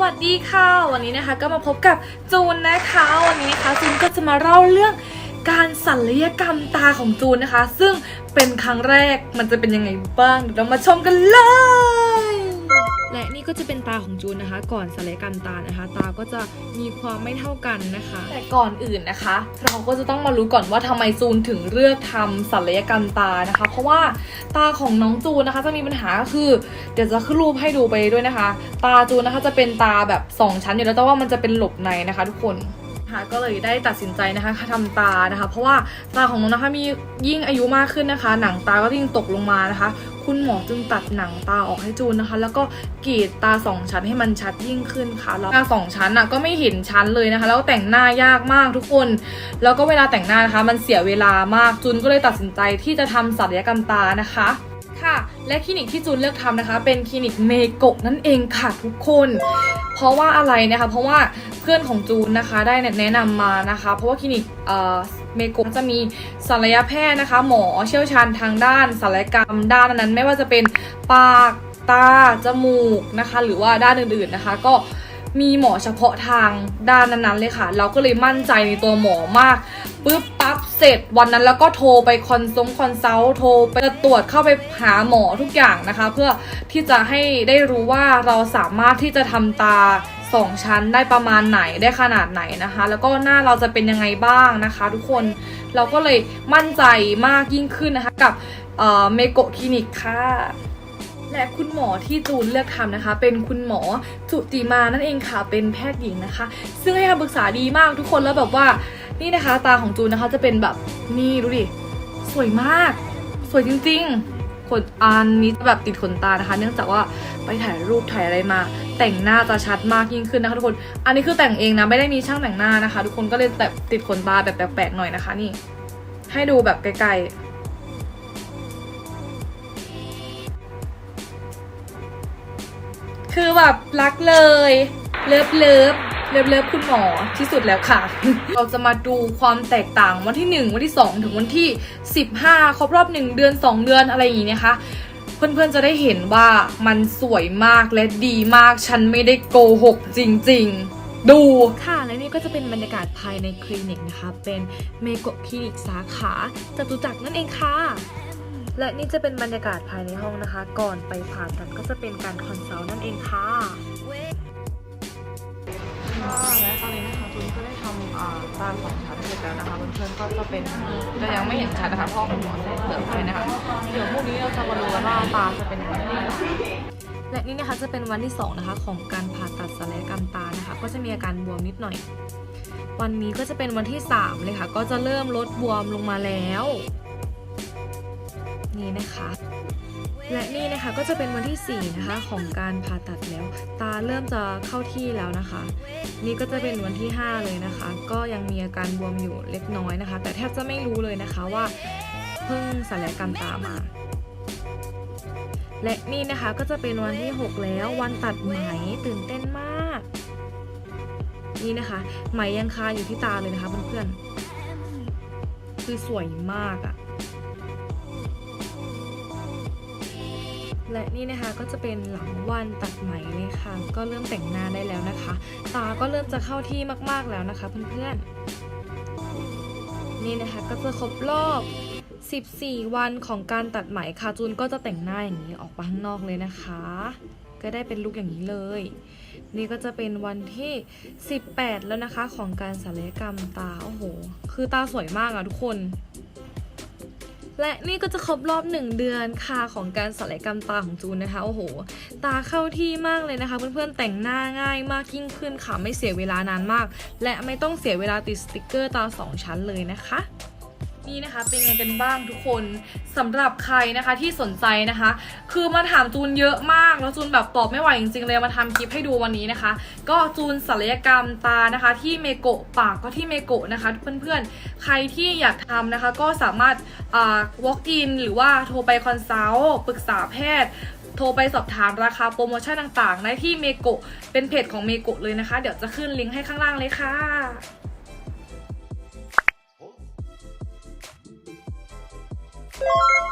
วัสดีค่ะ วันนี้นะคะก็มาพบกับจูนนะคะ วันนี้นะคะจูนก็จะมาเล่าเรื่องการศัลยกรรมตาของจูนนะคะ ซึ่งเป็นครั้งแรกมันจะเป็นยังไงบ้างเดี๋ยวเรามาชมกันเลย นี่ก็จะเป็นตาของจูนนะคะ ก่อนศัลยกรรมตานะคะ ตาก็จะมีความไม่เท่ากันนะคะ แต่ก่อนอื่นนะคะ เราก็จะต้องมารู้ก่อนว่าทำไมจูนถึงเลือกทำศัลยกรรมตานะคะ เพราะว่าตาของน้องจูนนะคะจะมีปัญหาก็คือ เดี๋ยวจะขึ้นรูปให้ดูไปด้วยนะคะ ตาจูนนะคะจะเป็นตาแบบ 2 ชั้นอยู่แล้วแต่ว่ามันจะเป็นหลบในนะคะทุกคนค่ะก็เลยได้ตัดสินใจนะคะทำตานะคะ เพราะว่าตาของน้องนะคะมียิ่งอายุมากขึ้นนะคะ หนังตาก็ยิ่งตกลงมานะคะ คุณหมอจึงตัดหนังตาออกให้จูนนะคะ แล้วก็กรีดตาสองชั้นให้มันชัดยิ่งขึ้นค่ะแล้วตาสองชั้นอะก็ไม่เห็นชั้นเลยนะคะ แล้วแต่งหน้ายากมากทุกคน แล้วก็เวลาแต่งหน้านะคะ มันเสียเวลามากจูนก็เลยตัดสินใจที่จะทำศัลยกรรมตานะคะ ค่ะ และคลินิกที่จูนเลือกทำนะคะ เป็นคลินิกเมโกะนั่นเองค่ะทุกคน เพราะว่าอะไรนะคะ เพราะว่าเพื่อนของจูนนะคะได้แนะนำมานะคะ เพราะว่าคลินิกเอ่อเมโกะจะมีศัลยแพทย์นะคะ หมอเชี่ยวชาญทางด้านศัลยกรรมด้านนั้น ไม่ว่าจะเป็นปากตาจมูกนะคะ หรือว่าด้านอื่นๆนะคะ ก็ มีหมอเฉพาะทางด้านนั้นๆเลยค่ะ เราก็เลยมั่นใจในตัวหมอมากปุ๊บปั๊บเสร็จวันนั้นแล้วก็โทรไปคอนซงคอนซัลท์โทรไปตรวจเข้าไปหาหมอทุกอย่างนะคะ เพื่อที่จะให้ได้รู้ว่าเราสามารถที่จะทำตาสองชั้นได้ประมาณไหนได้ขนาดไหนนะคะ แล้วก็หน้าเราจะเป็นยังไงบ้างนะคะ ทุกคนเราก็เลยมั่นใจมากยิ่งขึ้นนะคะ กับเมโกคลินิกค่ะ และคุณหมอที่จูนเลือกทำนะคะ เป็นคุณหมอจุติมานั่นเองค่ะเป็นแพทย์หญิงนะคะ ซึ่งให้คำปรึกษาดีมากทุกคนแล้วแบบว่านี่นะคะ ตาของจูนนะคะจะเป็นแบบนี่ดูดิสวยมาก สวยจริงๆขนอันนี้แบบติดขนตานะคะ เนื่องจากว่าไปถ่ายรูปถ่ายอะไรมา แต่งหน้าจะชัดมากยิ่งขึ้นนะคะทุกคน อันนี้คือแต่งเองนะไม่ได้มีช่างแต่งหน้านะคะ ทุกคนก็เลยแบบติดขนตาแบบแปลกๆหน่อยนะคะ นี่ ให้ดูแบบไกลๆ คือแบบรักเลย เลิฟเลิฟเลิฟเลิฟคุณหมอที่สุดแล้วค่ะ เราจะมาดูความแตกต่างวันที่ 1 วันที่ 2 ถึงวันที่ 15 ครบรอบ 1 เดือน 2 เดือนอะไรอย่างนี้นะคะ เพื่อนๆจะได้เห็นว่ามันสวยมากและดีมาก ฉันไม่ได้โกหกจริง ๆดูค่ะและนี่ก็จะเป็นบรรยากาศภายในคลินิกนะคะ เป็นเมโกะคลินิกสาขาจตุจักรนั่นเองค่ะ และนี่จะเป็นบรรยากาศภายในห้องนะคะ ก่อนไปผ่าตัดก็จะเป็นการคอนซัลท์นั่นเองค่ะค่ะและตอนนี้นะคะคุณก็ได้ทำอ่าตาสองชั้นเสร็จแล้วนะคะเพื่อนๆก็จะเป็นจะยังไม่เห็นชัดนะคะเพราะคุณหมอใส่เปลือกไปนะคะเดี๋ยวพรุ่งนี้เราจะมาดูกันว่าตาจะเป็นยังไงและนี่นะคะจะเป็นวันที่สองนะคะของการผ่าตัดศัลยกรรมตานะคะ ก็จะมีอาการบวมนิดหน่อย วันนี้ก็จะเป็นวันที่สามเลยค่ะ ก็จะเริ่มลดบวมลงมาแล้ว นี่นะคะ และนี่นะคะก็จะเป็นวันที่ 4 นะคะของการผ่าตัดแล้ว ตาเริ่มจะเข้าที่แล้วนะคะ นี่ก็จะเป็นวันที่ 5 เลยนะคะ ก็ยังมีอาการบวมอยู่เล็กน้อยนะคะ แต่แทบจะไม่รู้เลยนะคะว่าเพิ่งศัลยกรรมตามาและนี่นะคะก็จะเป็นวันที่ 6 แล้ววันตัดไหมตื่นเต้นมาก นี่นะคะ ไหมยังคาอยู่ที่ตาเลยนะคะเพื่อนๆคือสวยมากอะ และนี่นะคะก็จะเป็นหลังวันตัดไหมเลยค่ะก็เริ่มแต่งหน้าได้แล้วนะคะ ตาก็เริ่มจะเข้าที่มากๆแล้วนะคะเพื่อนๆนี่นะคะก็จะครบรอบ 14 วันของการตัดไหมค่ะจูนก็จะแต่งหน้าอย่างนี้ออกมาข้างนอกเลยนะคะ ก็ได้เป็นลุคอย่างนี้เลย นี่ก็จะเป็นวันที่ 18 แล้วนะคะของการศัลยกรรมตาโอ้โห คือตาสวยมากอะทุกคน และนี่ก็จะครบรอบหนึ่งเดือนค่ะของการศัลยกรรมตาของจูนนะคะ โอ้โห ตาเข้าที่มากเลยนะคะ เพื่อนๆแต่งหน้าง่ายมากยิ่งขึ้นค่ะ ไม่เสียเวลานานมาก และไม่ต้องเสียเวลาติดสติกเกอร์ตาสองชั้นเลยนะคะ นี่นะคะเป็นไงกันบ้างทุกคนสำหรับใครนะคะที่สนใจนะคะ คือมาถามจูนเยอะมากแล้วจูนแบบตอบไม่ไหวจริงๆเลยมาทำคลิปให้ดูวันนี้นะคะ ก็จูนศัลยกรรมตานะคะ ที่เมโกะปากก็ที่เมโกะนะคะเพื่อนๆ ใครที่อยากทำนะคะ ก็สามารถอ่า walk in หรือว่าโทรไปคอนซัลท์ปรึกษาแพทย์โทรไปสอบถามราคาโปรโมชั่นต่างๆ ได้ที่เมโกะเป็นเพจของเมโกะเลยนะคะ เดี๋ยวจะขึ้นลิงก์ให้ข้างล่างเลยค่ะ Thank you.